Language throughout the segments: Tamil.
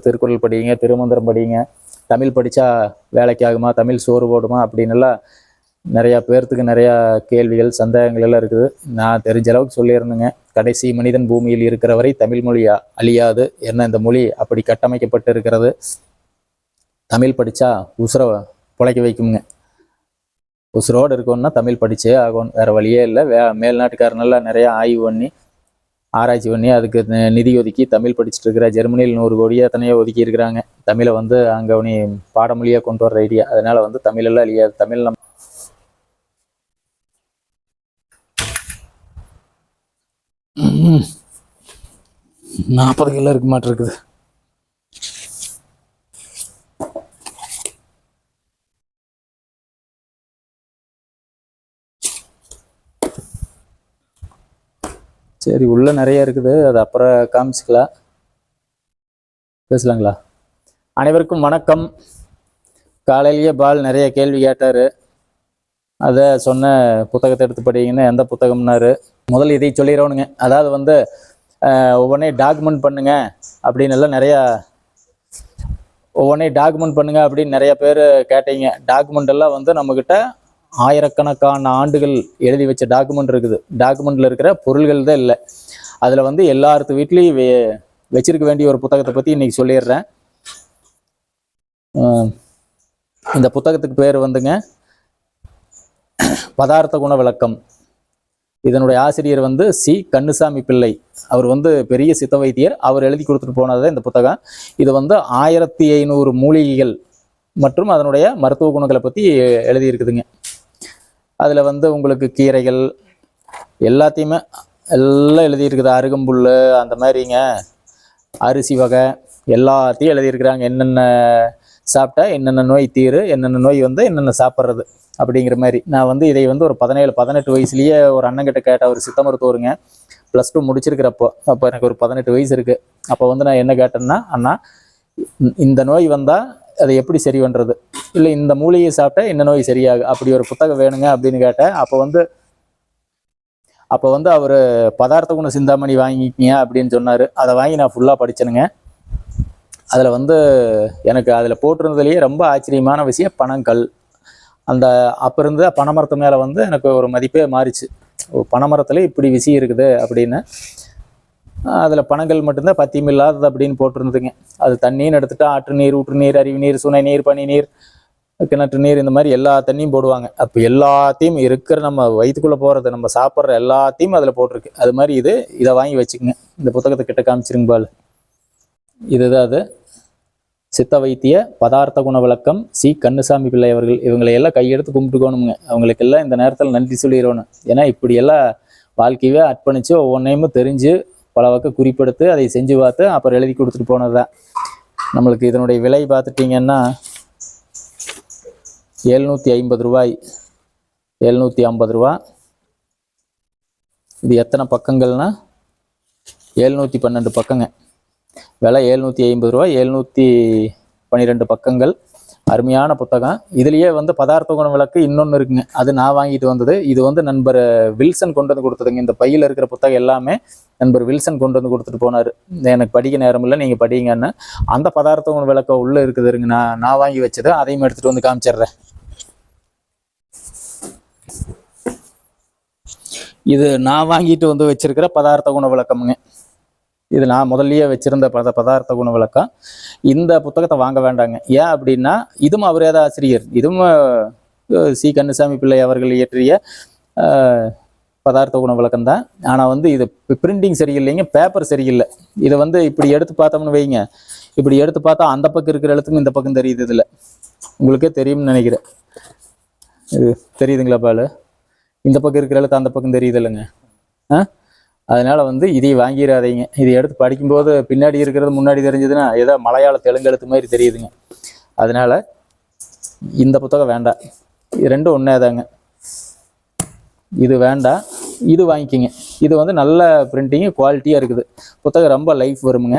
திருக்குறள் படிங்க திருமந்திரம் படிங்க தமிழ் படித்தா வேலைக்கு ஆகுமா தமிழ் சோறு போடுமா அப்படின்னெல்லாம் நிறையா பேர்த்துக்கு நிறையா கேள்விகள் சந்தேகங்கள் எல்லாம் இருக்குது. நான் தெரிஞ்ச அளவுக்கு சொல்லியிருந்தேங்க. கடைசி மனிதன் பூமியில் இருக்கிற வரை தமிழ் மொழி அழியாது. என்ன இந்த மொழி? அப்படி கட்டமைக்கப்பட்டு இருக்கிறது தமிழ் படித்தா உசுரை பிழைக்க வைக்குங்க. உசுரோடு இருக்கணும்னா தமிழ் படித்தே ஆகணும். வேறு வழியே இல்லை. வே மேல்நாட்டுக்காரனெல்லாம் நிறையா ஆய்வு பண்ணி ஆராய்ச்சி பண்ணி அதுக்கு நிதி ஒதுக்கி தமிழ் படிச்சுட்டு இருக்கிற ஜெர்மனியில் நூறு கோடியாக எத்தனையோ ஒதுக்கி இருக்கிறாங்க. தமிழை வந்து அங்கே நீ பாடமொழியாக கொண்டு வர ஐடியா அதனால வந்து தமிழெல்லாம் அழியாது தமிழ் நம்ம நாற்பது கிலோ இருக்க மாட்டிருக்குது. சரி உள்ள நிறைய இருக்குது. அது அப்புறம் காமிச்சுக்கலாம். பேசலாங்களா? அனைவருக்கும் வணக்கம். காலையிலேயே பால் நிறைய கேள்வி கேட்டார். அதை சொன்ன புத்தகத்தை எடுத்து படிங்கன்னு எந்த புத்தகம்னாரு? முதல்ல இதை சொல்லிடுறவனுங்க. அதாவது வந்து அஹ், ஒவ்வொன்றே டாக்குமெண்ட் பண்ணுங்க அப்படின்னு எல்லாம் நிறையா ஒவ்வொன்றே டாக்குமெண்ட் பண்ணுங்க அப்படின்னு நிறைய பேர் கேட்டீங்க. டாக்குமெண்ட் எல்லாம் வந்து நம்மக்கிட்ட ஆயிரக்கணக்கான ஆண்டுகள் எழுதி வச்ச டாக்குமெண்ட் இருக்குது. டாக்குமெண்ட்ல இருக்கிற பொருள்கள் தான் இல்லை. அதில் வந்து எல்லார்த்து வீட்லேயும் வெ வச்சிருக்க வேண்டிய ஒரு புத்தகத்தை பற்றி இன்றைக்கி சொல்லிடுறேன். இந்த புத்தகத்துக்கு பேர் வந்துங்க பதார்த்த குண விளக்கம். இதனுடைய ஆசிரியர் வந்து சி. கண்ணுசாமி பிள்ளை. அவர் வந்து பெரிய சித்த வைத்தியர். அவர் எழுதி கொடுத்துட்டு போனது இந்த புத்தகம். இது வந்து ஆயிரத்தி ஐநூறு மூலிகைகள் மற்றும் அதனுடைய மருத்துவ குணங்களை பற்றி எழுதியிருக்குதுங்க. அதில் வந்து உங்களுக்கு கீரைகள் எல்லாத்தையுமே எல்லாம் எழுதியிருக்குது. அருகம்புல் அந்த மாதிரிங்க. அரிசி வகை எல்லாத்தையும் எழுதியிருக்கிறாங்க. என்னென்ன சாப்பிட்டா என்னென்ன நோய் தீரு என்னென்ன நோய் வந்து என்னென்ன சாப்பிட்றது அப்படிங்கிற மாதிரி. நான் வந்து இதை வந்து ஒரு பதினேழு பதினெட்டு வயசுலேயே ஒரு அண்ணங்கிட்ட கேட்ட ஒரு சித்த மருத்துவருங்க. Plus two முடிச்சிருக்கிறப்போ. அப்போ எனக்கு ஒரு பதினெட்டு வயசு இருக்குது அப்போ வந்து நான் என்ன கேட்டேன்னா அண்ணா இந்த நோய் வந்தால் அதை எப்படி சரி பண்ணுறது இல்லை இந்த மூலிகையை சாப்பிட்டா என்ன நோய் சரியாகும் அப்படி ஒரு புத்தகம் வேணுங்க அப்படின்னு கேட்டேன். அப்போ வந்து அப்போ வந்து அவர் பதார்த்த குண சிந்தாமணி வாங்கிக்கிங்க அப்படின்னு சொன்னார். அதை வாங்கி நான் ஃபுல்லாக படிச்சனுங்க. அதில் வந்து எனக்கு அதில் போட்டிருந்ததுலேயே ரொம்ப ஆச்சரியமான விஷயம் பனங்கல் அந்த அப்போ இருந்த பனைமரத்து மேலே வந்து எனக்கு ஒரு மதிப்பே மாறிச்சு. ஓ, இப்படி விஷயம் இருக்குது அப்படின்னு. அதில் பணங்கள் மட்டும்தான் பத்தியம் இல்லாதது அப்படின்னு போட்டிருந்ததுங்க. அது தண்ணின்னு எடுத்துட்டா ஆற்று நீர் ஊற்று நீர் அருவி நீர் சுனை நீர் பனி நீர் கிணற்று நீர் இந்த மாதிரி எல்லா தண்ணியும் போடுவாங்க. அப்போ எல்லாத்தையும் இருக்கிற நம்ம வயிற்றுக்குள்ளே போகிறது நம்ம சாப்பிட்ற எல்லாத்தையும் அதில் போட்டிருக்கு. அது மாதிரி இது இதை வாங்கி வச்சுக்கோங்க. இந்த புத்தகத்தை கிட்ட காமிச்சிருங்க பால். இதுதான் அது. சித்த வைத்திய பதார்த்த குண விளக்கம் சி. கண்ணுசாமி பிள்ளை அவர்கள். இவங்களை எல்லாம் கையெடுத்து கும்பிட்டுக்கோணுங்க. அவங்களுக்கெல்லாம் இந்த நேரத்தில் நன்றி சொல்லிடணும். ஏன்னா இப்படியெல்லாம் வாழ்க்கையவே அர்ப்பணித்து ஒவ்வொன்றையும் தெரிஞ்சு பல பக்கம் குறிப்பெடுத்து அதை செஞ்சு பார்த்து அப்புறம் எழுதி கொடுத்துட்டு போனது தான். நம்மளுக்கு இதனுடைய விலை பார்த்துட்டிங்கன்னா எழுநூற்றி ஐம்பது ரூபாய். எழுநூற்றி ஐம்பது ரூபா. இது எத்தனை பக்கங்கள்னா எழுநூற்றி பன்னெண்டு பக்கங்க. விலை எழுநூற்றி ஐம்பது ரூபா எழுநூற்றி பன்னிரெண்டு பக்கங்கள். அருமையான புத்தகம். இதுலயே வந்து பதார்த்த குண விளக்கு இன்னொன்று இருக்குங்க. அது நான் வாங்கிட்டு வந்தது. இது வந்து நண்பர் வில்சன் கொண்டு வந்து கொடுத்ததுங்க. இந்த பையில் இருக்கிற புத்தகம் எல்லாமே நண்பர் வில்சன் கொண்டு வந்து கொடுத்துட்டு போனார். எனக்கு படிக்க நேரம் இல்லை நீங்கள் படிங்கன்னு. அந்த பதார்த்த குண விளக்கம் உள்ளே இருக்குதுங்க. நான் நான் வாங்கி வச்சது. அதையும் எடுத்துகிட்டு வந்து காமிச்சிடுறேன். இது நான் வாங்கிட்டு வந்து வச்சிருக்கிற பதார்த்த குண விளக்கம்ங்க. இது நான் முதல்லயே வச்சிருந்த பத பதார்த்த குண விளக்கம். இந்த புத்தகத்தை வாங்க வேண்டாங்க. ஏன் அப்படின்னா இதுவும் அவரே தான் ஆசிரியர். இதுவும் சி. கண்ணுசாமி பிள்ளை அவர்கள் இயற்றிய பதார்த்த குண விளக்கம் தான். ஆனால் வந்து இது பிரிண்டிங் சரியில்லைங்க பேப்பர் சரியில்லை. இதை வந்து இப்படி எடுத்து பார்த்தோம்னு வைங்க. இப்படி எடுத்து பார்த்தா அந்த பக்கம் இருக்கிற எழுத்துக்கும் இந்த பக்கம் தெரியுது இதில் உங்களுக்கே தெரியும்னு நினைக்கிறேன். இது தெரியுதுங்களா பாலு? இந்த பக்கம் இருக்கிற எழுத்து அந்த பக்கம் தெரியுது இல்லைங்க. ஆ? அதனால வந்து இதை வாங்கிடாதீங்க இதை எடுத்து படிக்கும்போது பின்னாடி இருக்கிறது முன்னாடி தெரிஞ்சதுன்னா ஏதோ மலையாள தெலுங்கு எழுத்து மாதிரி தெரியுதுங்க. அதனால இந்த புத்தகம் வேண்டாம். இது ரெண்டும் ஒன்றே தாங்க. இது வேண்டாம். இது வாங்கிக்கிங்க. இது வந்து நல்ல பிரிண்டிங்கு குவாலிட்டியாக இருக்குது. புத்தகம் ரொம்ப லைஃப் வருமுங்க.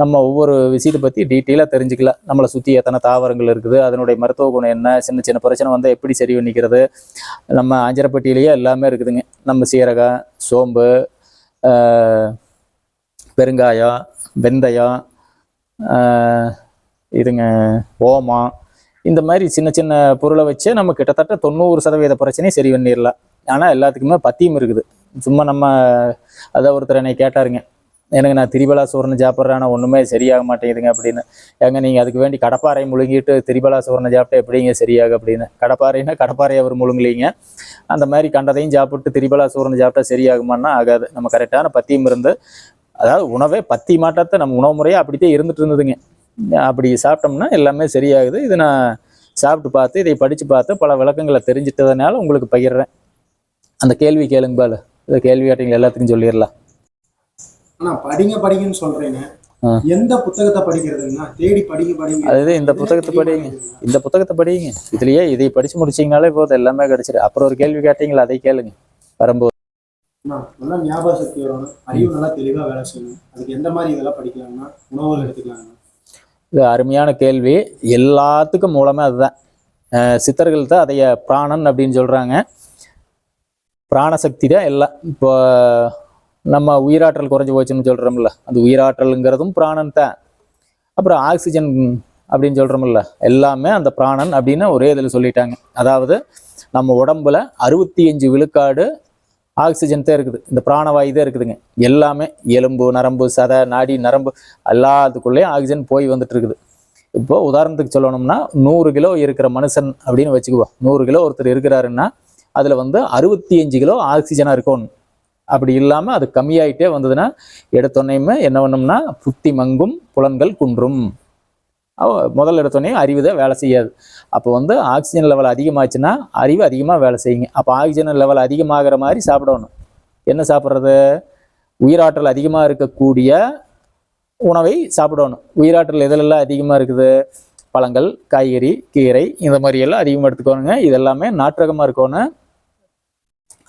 நம்ம ஒவ்வொரு விஷயத்தை பற்றி டீட்டெயிலாக தெரிஞ்சுக்கலாம். நம்மளை சுற்றி எத்தனை தாவரங்கள் இருக்குது அதனுடைய மருத்துவ குணம் என்ன சின்ன சின்ன பிரச்சனை வந்தால் எப்படி சரி பண்ணிக்கிறது நம்ம ஆஞ்சரப்பட்டியிலேயே எல்லாமே இருக்குதுங்க. நம்ம சீரகம் சோம்பு பெருங்காயம் வெந்தயம் இதுங்க ஓமம் இந்த மாதிரி சின்ன சின்ன பொருளை வச்சு நம்ம கிட்டத்தட்ட தொண்ணூறு சதவீத பிரச்சனையும் சரி பண்ணிடலாம். ஆனால் எல்லாத்துக்குமே பத்தியும் இருக்குது. சும்மா நம்ம அதை ஒருத்தர் என்னை கேட்டாருங்க. எனக்கு நான் திரிபலா சோறுன்னு சாப்பிட்றேன் ஆனால் ஒன்றுமே சரியாக மாட்டேங்குதுங்க அப்படின்னு. ஏங்க நீங்கள் அதுக்கு வேண்டி கடப்பாறை முழுங்கிட்டு திரிபலா சோறுன்னு சாப்பிட்டா எப்படிங்க சரியாக அப்படின்னு. கடப்பாறைன்னா கடப்பாறை அவர் முழுங்கலீங்க. அந்த மாதிரி கண்டதையும் சாப்பிட்டு திரிபலா சோறுன்னு சாப்பிட்டா சரியாகுமான்னா ஆகாது. நம்ம கரெக்டான பத்தியம் இருந்து அதாவது உணவே பத்தி மாட்டத்தை நம்ம உணவு முறையாக அப்படித்தான் இருந்துட்டு இருந்ததுங்க. அப்படி சாப்பிட்டோம்னா எல்லாமே சரியாகுது. இது நான் சாப்பிட்டு பார்த்து இதை படித்து பார்த்து பல விளக்கங்களை தெரிஞ்சிட்டதுனால உங்களுக்கு பகிர்றேன். அந்த கேள்வி கேளுங்க பாலு. இந்த கேள்வி கேட்டீங்களா? எல்லாத்துக்கும் சொல்லிடலாம். ஆனா படிங்க படிங்கன்னு சொல்றீங்க. எந்த புத்தகத்தை படிக்கிறதுன்னா தேடி படிங்க படிங்க. அது இந்த புத்தகத்தை படிங்க. இந்த புத்தகத்தை படிங்க. இதுலயே இதை படிச்சு முடிச்சீங்கனாலே போதும். எல்லாமே கிடைச்சிரு அப்புறம் ஒரு கேள்வி கேட்டீங்களா? அதை கேளுங்க. வரும்போது. நல்லா ஞாபக சக்தி வரணும். அறிவு நல்லா தெளிவா வேலை செய்யணும். அதுக்கு எந்த மாதிரி இதெல்லாம் படிக்கலாம்னா? உணவுகள் எடுத்துக்கலாம்னா? இது அருமையான கேள்வி. எல்லாத்துக்கும் மூலமே அதுதான். சித்தர்கள் தான் அதைய பிராணன் அப்படின்னு சொல்றாங்க. பிராணசக்தி தான் எல்லாம். இப்போ நம்ம உயிராற்றல் குறைஞ்சி போச்சுன்னு சொல்கிறோம்ல அந்த உயிராற்றலுங்கிறதும் பிராணன் தான். அப்புறம் ஆக்சிஜன் அப்படின்னு சொல்கிறோம்ல எல்லாமே அந்த பிராணன் அப்படின்னு ஒரே இதில் சொல்லிட்டாங்க. அதாவது நம்ம உடம்புல அறுபத்தி அஞ்சு விழுக்காடு ஆக்சிஜன் தான் இருக்குது. இந்த பிராணவாயு தான் இருக்குதுங்க. எல்லாமே எலும்பு நரம்பு சதை நாடி நரம்பு எல்லாத்துக்குள்ளேயும் ஆக்சிஜன் போய் வந்துட்டு இருக்குது. இப்போ உதாரணத்துக்கு சொல்லணும்னா நூறு கிலோ இருக்கிற மனுஷன் அப்படின்னு வச்சுக்குவோம். நூறு கிலோ ஒருத்தர் இருக்கிறாருன்னா அதில் வந்து அறுபத்தி அஞ்சு கிலோ ஆக்சிஜனாக இருக்கணும். அப்படி இல்லாமல் அது கம்மியாயிட்டே வந்ததுன்னா எடுத்தோன்னையுமே என்ன பண்ணோம்னா புத்தி மங்கும் புலன்கள் குன்றும். முதல் எடுத்தோடனே அறிவு தான் வேலை செய்யாது. அப்போ வந்து ஆக்சிஜன் லெவல் அதிகமாச்சுன்னா அறிவு அதிகமாக வேலை செய்யுங்க. அப்போ ஆக்சிஜன் லெவல் அதிகமாகிற மாதிரி சாப்பிடணும். என்ன சாப்பிட்றது? உயிராற்றல் அதிகமாக இருக்கக்கூடிய உணவை சாப்பிடணும். உயிராற்றல் எதிலெல்லாம் அதிகமாக இருக்குது? பழங்கள் காய்கறி கீரை இந்த மாதிரி எல்லாம் அதிகமாக எடுத்துக்கோணுங்க. இதெல்லாமே நாற்றகமாக இருக்கணும்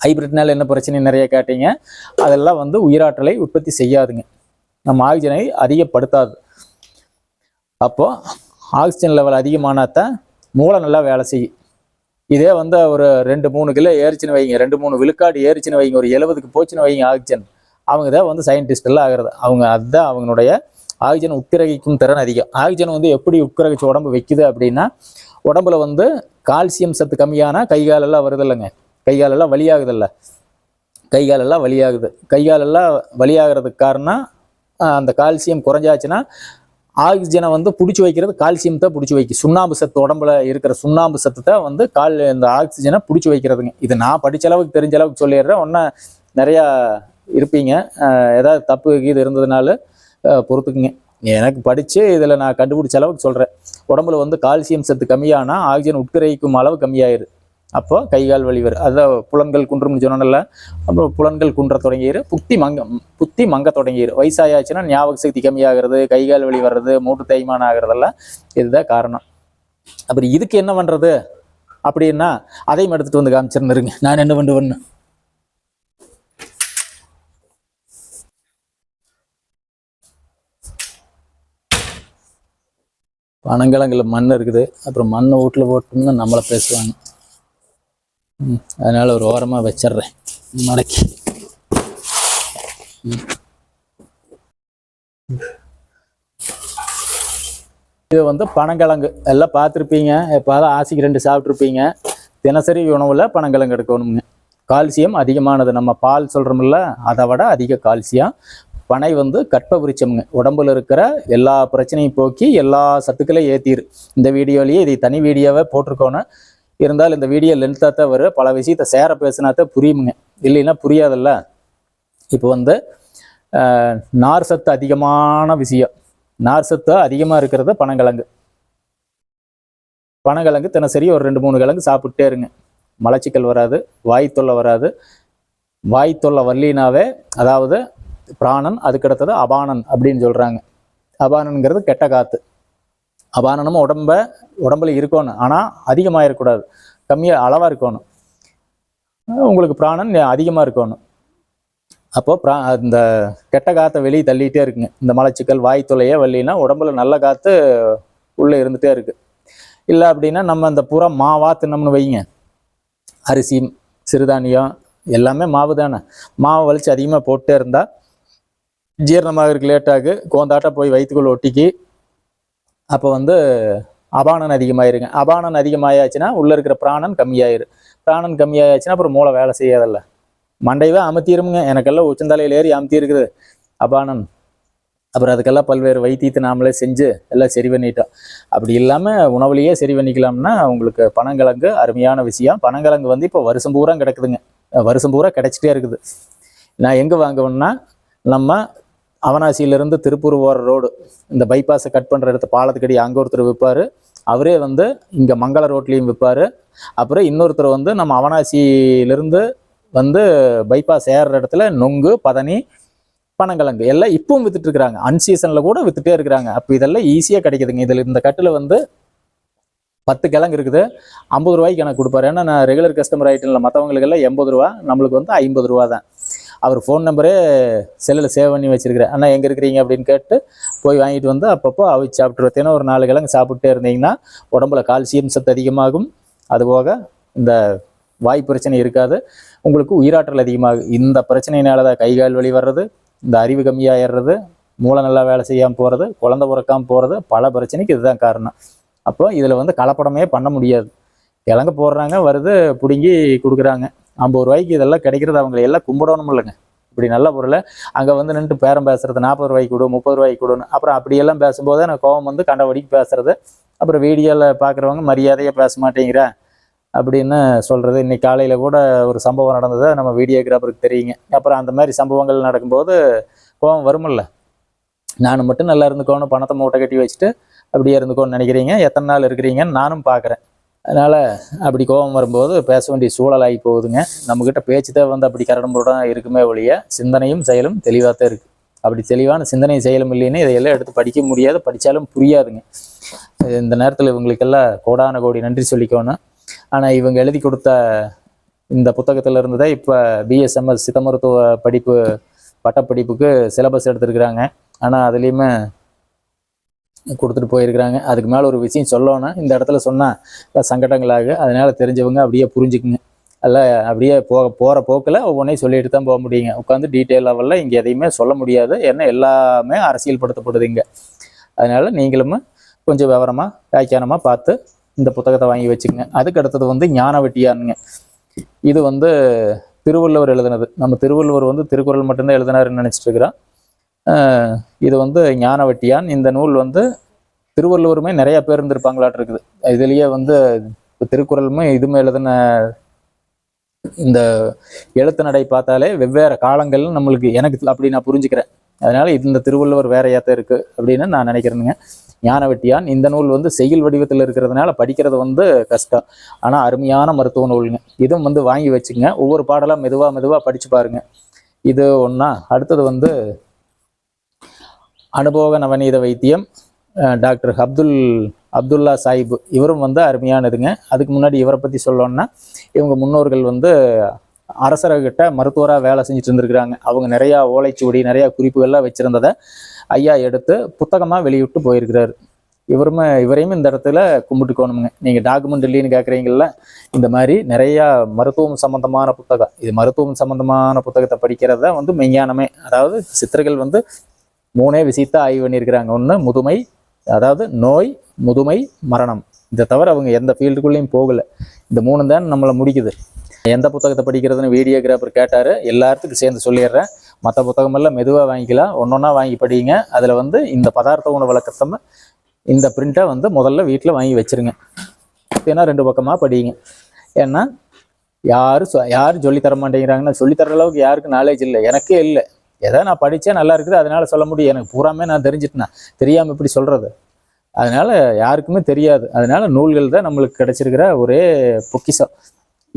ஹைபிரிட்னால என்ன பிரச்சனை நிறைய கேட்டீங்க. அதெல்லாம் வந்து உயிராற்றலை உற்பத்தி செய்யாதுங்க. நம்ம ஆக்சிஜனை அதிகப்படுத்தாது. அப்போ ஆக்சிஜன் லெவல் அதிகமானாதான் மூளை நல்லா வேலை செய்யும். இதே வந்து ஒரு ரெண்டு மூணு கிலோ ஏறிச்சுன்னு வைங்க. ரெண்டு மூணு விழுக்காடு ஏறிச்சுன்னு வைங்க. ஒரு எழுபதுக்கு போச்சுன்னு வைங்க ஆக்சிஜன் அவங்க தான் வந்து சயின்டிஸ்ட் எல்லாம் ஆகிறது. அவங்க அதுதான் அவங்களுடைய ஆக்சிஜன் உட்கிரகிக்கும் திறன் அதிகம். ஆக்சிஜன் வந்து எப்படி உட்கிரகிச்சு உடம்பு வைக்குது அப்படின்னா உடம்புல வந்து கால்சியம் சத்து கம்மியானா கை காலெல்லாம் வருது இல்லைங்க. கை காலெல்லாம் கைகாலெல்லாம் கை காலெல்லாம் வழியாகிறதுக்கு கை காலெல்லாம் வலியாகிறதுக்கு காரணம் அந்த கால்சியம் குறைஞ்சாச்சுன்னா ஆக்சிஜனை வந்து பிடிச்சி வைக்கிறது கால்சியம் தான் பிடிச்சி வைக்கும். சுண்ணாம்பு சத்து உடம்புல இருக்கிற சுண்ணாம்பு சத்து தான் வந்து கால் இந்த ஆக்சிஜனை பிடிச்சி வைக்கிறதுங்க. இது நான் படித்த அளவுக்கு தெரிஞ்ச அளவுக்கு சொல்லிடுறேன். ஒன்றும் நிறையா இருப்பீங்க. ஏதாவது தப்பு இது இருந்ததுனால பொறுத்துக்குங்க. எனக்கு படித்து இதில் நான் கண்டுபிடிச்ச அளவுக்கு சொல்கிறேன் உடம்புல வந்து கால்சியம் சத்து கம்மியானால் ஆக்சிஜன் உட்கிரகிக்கும் அளவு கம்மியாயிரு. அப்போ கை கால் வலி வரும் அதான் புலன்கள் குன்றும்னு சொன்னோம்ல அப்போ புலன்கள் குன்ற தொடங்கிடு புத்தி மங்க புத்தி மங்க தொடங்கிடு வயசாயாச்சுன்னா ஞாபக சக்தி கம்மியாகிறது கை கால் வலி வர்றது மூட்டு தேய்மானம் ஆகிறதெல்லாம் இதுதான் காரணம். அப்புறம் இதுக்கு என்ன பண்ணுறது அப்படின்னா அதையும் எடுத்துகிட்டு வந்து காமிச்சிருந்துருங்க. நான் என்ன பண்ணுவேன்னு? பனங்கிழங்குல மண் இருக்குது. அப்புறம் மண்ணை வீட்டில் போட்டோம்னா நம்மளை பேசுவாங்க. அதனால் ஒரு ஓரமாக வச்சிடுறேன் மடக்கி. இது வந்து பனங்கிழங்கு. எல்லாம் பார்த்துருப்பீங்க. எப்போதான் ஆசைக்கு ரெண்டு சாப்பிட்ருப்பீங்க. தினசரி உணவில் பனங்கிழங்கு எடுக்கணுங்க கால்சியம் அதிகமானது. நம்ம பால் சொல்கிறோம்ல அதை விட அதிக கால்சியம். பனை வந்து கற்ப விருட்சம்ங்க உடம்புல இருக்கிற எல்லா பிரச்சனையும் போக்கி எல்லா சத்துக்களையும் ஏற்றிரு இந்த வீடியோலேயே இதை தனி வீடியோவை போட்டிருக்கோன்னு இருந்தாலும் இந்த வீடியோ லென்த்தாக தான் வரும். பல விஷயத்த சேர பேசினா தான் புரியுமுங்க. இல்லைன்னா புரியாதுல்ல. இப்போ வந்து நார் சத்து அதிகமான விஷயம். நார் சத்து அதிகமாக இருக்கிறது பனங்கிழங்கு. பனங்கிழங்கு தினசரி ஒரு ரெண்டு மூணு கிழங்கு சாப்பிட்டே இருங்க. மலச்சிக்கல் வராது வாய் தொல்லை வராது. வாய் தொல்லை வரலினாவே அதாவது பிராணன் அதுக்கடுத்தது அபானன் அப்படின்னு சொல்கிறாங்க அபானன்கிறது கெட்ட காற்று அபானனமும் உடம்ப உடம்புல இருக்கணும். ஆனால் அதிகமாக இருக்கக்கூடாது. கம்மியாக அளவாக இருக்கணும். உங்களுக்கு பிராணன் அதிகமாக இருக்கணும். அப்போது பிரா இந்த கெட்ட காற்றை வெளியே தள்ளிகிட்டே இருக்குங்க. இந்த மலச்சிக்கல் வாய் தொலையே வரலினா உடம்புல நல்ல காற்று உள்ளே இருந்துகிட்டே இருக்குது இல்லை அப்படின்னா நம்ம அந்த புற மாவா தின்னம்னு வைங்க. அரிசி சிறுதானியம் எல்லாமே மாவு தானே. மாவு வலிச்சு அதிகமாக போட்டே இருந்தால் ஜீரணமாகறதுக்கு லேட்டாகு. ஆகு கோந்தாட்டம் போய் வயிற்றுக்குள்ள ஒட்டிக்கி அப்போ வந்து அபானன் அதிகமாயிருங்க. அபானன் அதிகமாயாச்சுன்னா உள்ளே இருக்கிற பிராணன் கம்மியாயிரு. பிராணன் கம்மியாயாச்சுன்னா அப்புறம் மூளை வேலை செய்யாதல்ல. மண்டைவே அமுத்திருமுங்க எனக்கெல்லாம் உச்சந்தலையில் ஏறி அமுத்தி இருக்குது அபானன். அப்புறம் அதுக்கெல்லாம் பல்வேறு வைத்தியத்தை நாமளே செஞ்சு எல்லாம் சரி பண்ணிட்டோம். அப்படி இல்லாமல் உணவுலையே சரி பண்ணிக்கலாம்னா உங்களுக்கு பனங்கிழங்கு அருமையான விஷயம். பனங்கிழங்கு வந்து இப்போ வருஷம் பூரா கிடக்குதுங்க. வருஷம் பூரா கிடச்சிட்டே இருக்குது. நான் எங்கே வாங்குவேன்னா நம்ம அவனாசியிலேருந்து திருப்பூர் போகிற ரோடு இந்த பைபாஸை கட் பண்ணுற இடத்த பாலத்துக்கடி அங்கே ஒருத்தர் விற்பார் அவரே வந்து இங்கே மங்கள ரோட்லேயும் விற்பார் அப்புறம் இன்னொருத்தர் வந்து நம்ம அவனாசியிலேருந்து வந்து பைபாஸ் ஏறுற இடத்துல நொங்கு பதனி பனங்கிழங்கு எல்லாம் இப்பவும் வித்துட்டு இருக்கிறாங்க அன்சீசனில் கூட வித்துட்டே இருக்கிறாங்க. அப்போ இதெல்லாம் ஈஸியாக கிடைக்குதுங்க. இதில் இந்த கட்டில் வந்து பத்து கிழங்கு இருக்குது. ஐம்பது ரூபாய்க்கு எனக்கு கொடுப்பாரு. ஏன்னா நான் ரெகுலர் கஸ்டமர் ஆகிட்டேன்ல மற்றவங்களுக்கெல்லாம் எண்பது ரூபா நம்மளுக்கு வந்து ஐம்பது ரூபா தான். அவர் ஃபோன் நம்பரே செல்லில் சேவ் பண்ணி வச்சிருக்கிறேன் அண்ணா எங்கே இருக்கிறீங்க? அப்படின்னு கேட்டு போய் வாங்கிட்டு வந்து அப்பப்போ அவிச்சு சாப்பிட்டு ஒரு நாலு கிழங்கு சாப்பிட்டே இருந்தீங்கன்னா உடம்புல கால்சியம் சத்து அதிகமாகும். அதுபோக இந்த வாய் பிரச்சனை இருக்காது. உங்களுக்கு உயிராற்றல் அதிகமாகும் இந்த பிரச்சனையினால தான் கை கால் வலி வர்றது இந்த அறிவு கம்மியாகிடுறது மூளை நல்லா வேலை செய்யாமல் போகிறது குழந்த பிறக்காமல் போகிறது பல பிரச்சனைக்கு இதுதான் காரணம். அப்போ இதில் வந்து கலப்படமே பண்ண முடியாது. கிழங்கு போடுறாங்க வருது பிடுங்கி கொடுக்குறாங்க. ஐம்பது ரூபாய்க்கு இதெல்லாம் கிடைக்கிறது அவங்களை எல்லாம் கும்பிடணும் இல்லைங்க. இப்படி நல்ல பொருளை அங்கே வந்து நின்று பேரம் பேசுறது நாற்பது ரூபாய்க்கு கொடு முப்பது ரூபாய்க்கு கொடுன்னு. அப்புறம் அப்படியெல்லாம் பேசும்போது எனக்கு கோவம் வந்து கண்டபடிக்கு பேசுறது. அப்புறம் வீடியோவில் பார்க்குறவங்க மரியாதையாக பேச மாட்டேங்கிற அப்படின்னு சொல்கிறது இன்னைக்கு காலையில் கூட ஒரு சம்பவம் நடந்தது நம்ம வீடியோகிராஃபருக்கு தெரியுங்க. அப்புறம் அந்த மாதிரி சம்பவங்கள் நடக்கும்போது கோவம் வருமில்ல. நான் மட்டும் நல்லா இருந்துக்கோணும் பணத்தை மூட்டை கட்டி வச்சுட்டு அப்படியே இருந்துக்கோன்னு நினைக்கிறீங்க. எத்தனை நாள் இருக்கிறீங்கன்னு நானும் பார்க்குறேன் அதனால் அப்படி கோபம் வரும்போது பேச வேண்டிய சூழலாகி போகுதுங்க. நம்மக்கிட்ட பேச்சு தான் வந்து அப்படி கரடுமுரடாக இருக்குமே ஒழிய சிந்தனையும் செயலும் தெளிவாக தான் இருக்குது அப்படி தெளிவான சிந்தனை செயலும் இல்லைன்னு இதையெல்லாம் எடுத்து படிக்க முடியாது படித்தாலும் புரியாதுங்க. இந்த நேரத்தில் இவங்களுக்கெல்லாம் கோடான கோடி நன்றி சொல்லிக்கணும். ஆனால் இவங்க எழுதி கொடுத்த இந்த புத்தகத்தில் இருந்து தான் இப்போ பிஎஸ்எம்எஸ் சித்த மருத்துவ படிப்பு பட்டப்படிப்புக்கு சிலபஸ் எடுத்திருக்கிறாங்க. ஆனால் அதுலேயுமே கொடுத்துட்டு போயிருக்கிறாங்க. அதுக்கு மேலே ஒரு விஷயம் சொல்லணும்னா இந்த இடத்துல சொன்னால் சங்கடங்களாக. அதனால் தெரிஞ்சவங்க அப்படியே புரிஞ்சுக்குங்க. அதில் அப்படியே போக போகிற போக்கில் ஒவ்வொன்றையும் சொல்லிட்டு தான் போக முடியுங்க. உட்காந்து டீட்டெயில் லெவலில் இங்கே எதையுமே சொல்ல முடியாது. ஏன்னா எல்லாமே அரசியல்படுத்தப்படுது இங்கே அதனால் நீங்களும் கொஞ்சம் விவரமாக வியாக்கியானமாக பார்த்து இந்த புத்தகத்தை வாங்கி வச்சுக்கோங்க. அதுக்கு அடுத்தது வந்து ஞான வெட்டியானுங்க இது வந்து திருவள்ளுவர் எழுதுனது. நம்ம திருவள்ளுவர் வந்து திருக்குறள் மட்டும்தான் எழுதினாருன்னு நினச்சிட்டு இருக்கிறோம். இது வந்து ஞானவட்டியான். இந்த நூல் வந்து திருவள்ளுவருமே நிறைய பேர் இருந்திருப்பாங்களாட்டு இருக்குது இதுலேயே வந்து திருக்குறளுமே இதுமே எழுதின இந்த எழுத்து நடை பார்த்தாலே வெவ்வேறு காலங்கள் நம்மளுக்கு எனக்கு அப்படி நான் புரிஞ்சுக்கிறேன். அதனால இந்த திருவள்ளுவர் வேறையாத்தான் இருக்கு அப்படின்னு நான் நினைக்கிறேனுங்க. ஞானவெட்டியான் இந்த நூல் வந்து செயல் வடிவத்தில் இருக்கிறதுனால படிக்கிறது வந்து கஷ்டம். ஆனால் அருமையான மருத்துவ நூலுங்க. இதுவும் வந்து வாங்கி வச்சுங்க. ஒவ்வொரு பாடலாம் மெதுவாக மெதுவாக படிச்சு பாருங்க. இது ஒன்றா அடுத்தது வந்து அனுபவ நவநீத வைத்தியம் டாக்டர் அப்துல் அப்துல்லா சாஹிப் இவரும் வந்து அருமையானதுங்க. அதுக்கு முன்னாடி இவரை பற்றி சொல்லணும்னா இவங்க முன்னோர்கள் வந்து அரசர்கிட்ட மருத்துவராக வேலை செஞ்சுட்டு இருந்திருக்கிறாங்க. அவங்க நிறையா ஓலைச்சுவடி நிறையா குறிப்புகள்லாம் வச்சுருந்ததை ஐயா எடுத்து புத்தகமாக வெளியிட்டு போயிருக்கிறாரு. இவருமே இவரையும் இந்த இடத்துல கும்பிட்டுக்கோணுங்க. நீங்கள் டாக்குமெண்ட் இல்லைன்னு கேட்குறீங்கள இந்த மாதிரி நிறையா மருத்துவம் சம்மந்தமான புத்தகம். இது மருத்துவம் சம்மந்தமான புத்தகத்தை படிக்கிறத வந்து மெய்ஞானமே. அதாவது சித்தர்கள் வந்து மூணே விஷயத்த ஆய்வு பண்ணியிருக்கிறாங்க. ஒன்று முதுமை அதாவது நோய் முதுமை மரணம். இதை தவிர அவங்க எந்த ஃபீல்டுக்குள்ளேயும் போகலை. இந்த மூணு தான் நம்மளை முடிக்குது. எந்த புத்தகத்தை படிக்கிறதுன்னு வீடியோகிராஃபர் கேட்டார். எல்லாத்துக்கும் சேர்ந்து சொல்லிடுறேன். மற்ற புத்தகமெல்லாம் மெதுவாக வாங்கிக்கலாம். ஒன்றொன்னா வாங்கி படிங்க. அதில் வந்து இந்த பதார்த்த உணவு விளக்கத்தை இந்த பிரிண்ட்டை வந்து முதல்ல வீட்டில் வாங்கி வச்சிருங்க. ஏன்னா ரெண்டு பக்கமாக படிங்க. ஏன்னா யாரும் யாரும் சொல்லித்தர மாட்டேங்கிறாங்கன்னா சொல்லித் தர அளவுக்கு யாருக்கும் நாலேஜ் இல்லை. எனக்கே இல்லை. ஏதோ நான் படித்தேன் நல்லா இருக்குது அதனால் சொல்ல முடியும். எனக்கு பூராமே நான் தெரிஞ்சிட்டேன். தெரியாமல் இப்படி சொல்கிறது அதனால் யாருக்குமே தெரியாது. அதனால் நூல்கள் தான் நம்மளுக்கு கிடைச்சிருக்கிற ஒரே பொக்கிஷம்.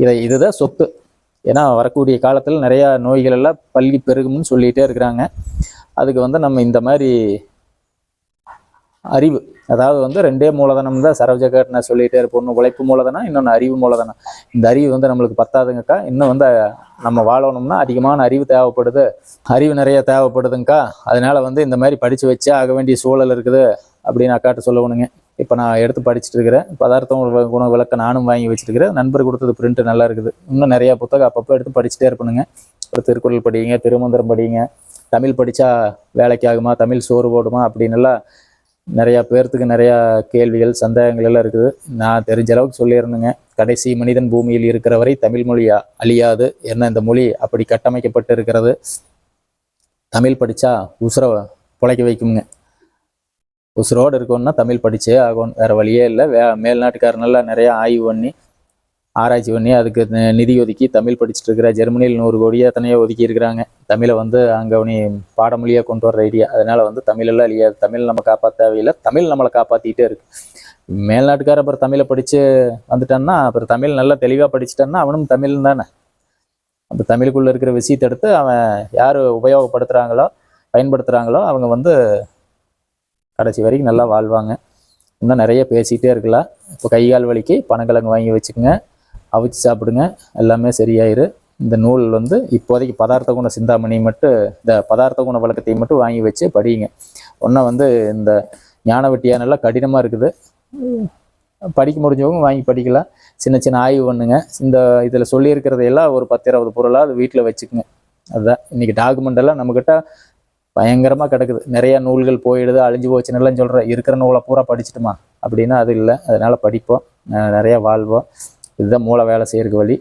இதை இதுதான் சொத்து. ஏன்னா வரக்கூடிய காலத்தில் நிறையா நோய்கள் எல்லாம் பல்கி பெருகும்னு சொல்லிகிட்டே இருக்கிறாங்க. அதுக்கு வந்து நம்ம இந்த மாதிரி அறிவு. அதாவது வந்து ரெண்டே மூலதனம் தான். சரவஜகட் நான் சொல்லிகிட்டே இருப்போம். ஒன்று உழைப்பு மூலதனம் இன்னொன்று அறிவு மூலதனம். இந்த அறிவு வந்து நம்மளுக்கு பத்தாதுங்கக்கா. இன்னும் வந்து நம்ம வாழணும்னா அதிகமான அறிவு தேவைப்படுது. அறிவு நிறைய தேவைப்படுதுங்கக்கா. அதனால வந்து இந்த மாதிரி படித்து வச்சே ஆக வேண்டிய சூழல் இருக்குது அப்படின்னு அக்காட்ட சொல்லணுங்க இப்போ நான் எடுத்து படிச்சுட்டு இருக்கிறேன். பதார்த்தம் குண விளக்க நானும் வாங்கி வச்சுருக்கிறேன். நண்பர் கொடுத்தது பிரிண்ட்டு நல்லா இருக்குது. இன்னும் நிறையா புத்தகம் அப்பப்போ எடுத்து படிச்சுட்டே இருப்பணுங்க. ஒரு திருக்குறள் படிங்க திருமந்திரம் படிங்க. தமிழ் படித்தா வேலைக்கு ஆகுமா? தமிழ் சோறு போடுமா? அப்படின்னு எல்லாம் நிறையா பேர்த்துக்கு நிறையா கேள்விகள் சந்தேகங்கள் எல்லாம் இருக்குது. நான் தெரிஞ்ச அளவுக்கு சொல்லியிருந்தேங்க. கடைசி மனிதன் பூமியில் இருக்கிற வரை தமிழ் மொழி அழியாது. என்ன இந்த மொழி அப்படி கட்டமைக்கப்பட்டு இருக்கிறது. தமிழ் படித்தா உசுரை பிழைக்க வைக்குங்க உசுரோடு இருக்கணும்னா தமிழ் படித்தே ஆகணும். வேறு வழியே இல்லை. வே மேல்நாட்டுக்காரனெல்லாம் நிறையா ஆய்வு பண்ணி ஆராய்ச்சி பண்ணி அதுக்கு நிதி ஒதுக்கி தமிழ் படிச்சுட்டு இருக்கிற ஜெர்மனியில் நூறு கோடியாக எத்தனையோ ஒதுக்கி இருக்கிறாங்க. தமிழை வந்து அங்கே நீ பாடமொழியாக கொண்டு வர ஐடியா அதனால வந்து தமிழெல்லாம் அழியாது தமிழ் நம்ம காப்பாற்ற தேவையில்லை தமிழ் நம்மளை காப்பாற்றிக்கிட்டே இருக்கு. மேல்நாட்டுக்கார அப்புறம் தமிழை படித்து வந்துட்டான்னா அப்புறம் தமிழ் நல்லா தெளிவாக படிச்சுட்டான்னா அவனும் தமிழ் தானே. அப்போ தமிழுக்குள்ளே இருக்கிற விஷயத்தை எடுத்து அவன் யார் உபயோகப்படுத்துகிறாங்களோ பயன்படுத்துகிறாங்களோ அவங்க வந்து கடைசி வரைக்கும் நல்லா வாழ்வாங்க. இன்னும் நிறைய பேசிகிட்டே இருக்கலாம். இப்போ கை கால் வலிக்கு பனங்கிழங்கு வாங்கி வச்சுக்கோங்க. அவிச்சு சாப்பிடுங்க. எல்லாமே சரியாயிரு. இந்த நூல் வந்து இப்போதைக்கு பதார்த்த குண சிந்தாமணி மட்டும் இந்த பதார்த்த குண வழக்கத்தையும் மட்டும் வாங்கி வச்சு படிங்க ஒன்றா வந்து இந்த ஞான நல்லா கடினமாக இருக்குது. படிக்க முடிஞ்சவங்க வாங்கி படிக்கலாம். சின்ன சின்ன ஆய்வு பண்ணுங்க. இந்த இதில் சொல்லியிருக்கிறதையெல்லாம் ஒரு பத்து இருபது பொருளாக அது வீட்டில் வச்சுக்குங்க. அதுதான். இன்னைக்கு டாக்குமெண்ட் எல்லாம் நம்மக்கிட்ட பயங்கரமாக கிடக்குது. நிறையா நூல்கள் போயிடுது. அழிஞ்சு போச்சுன்னெல்லாம் சொல்கிறேன் இருக்கிற நூலை பூரா படிச்சுட்டுமா? அப்படின்னா அது இல்லை. அதனால் படிப்போம். நிறையா வாழ்வோம். இதுதான் மூளை வேலை செய்கிறக்கு வழி.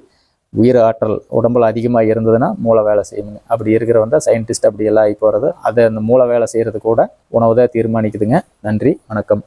உயிர் ஆற்றல் உடம்புல அதிகமாக இருந்ததுன்னா மூளை வேலை செய்யணுங்க அப்படி இருக்கிறவன் தான் சயின்டிஸ்ட் அப்படி எல்லாம் ஆகி போகிறது அதை அந்த மூளை வேலை செய்கிறது கூட உணவு தான் தீர்மானிக்குதுங்க. நன்றி வணக்கம்.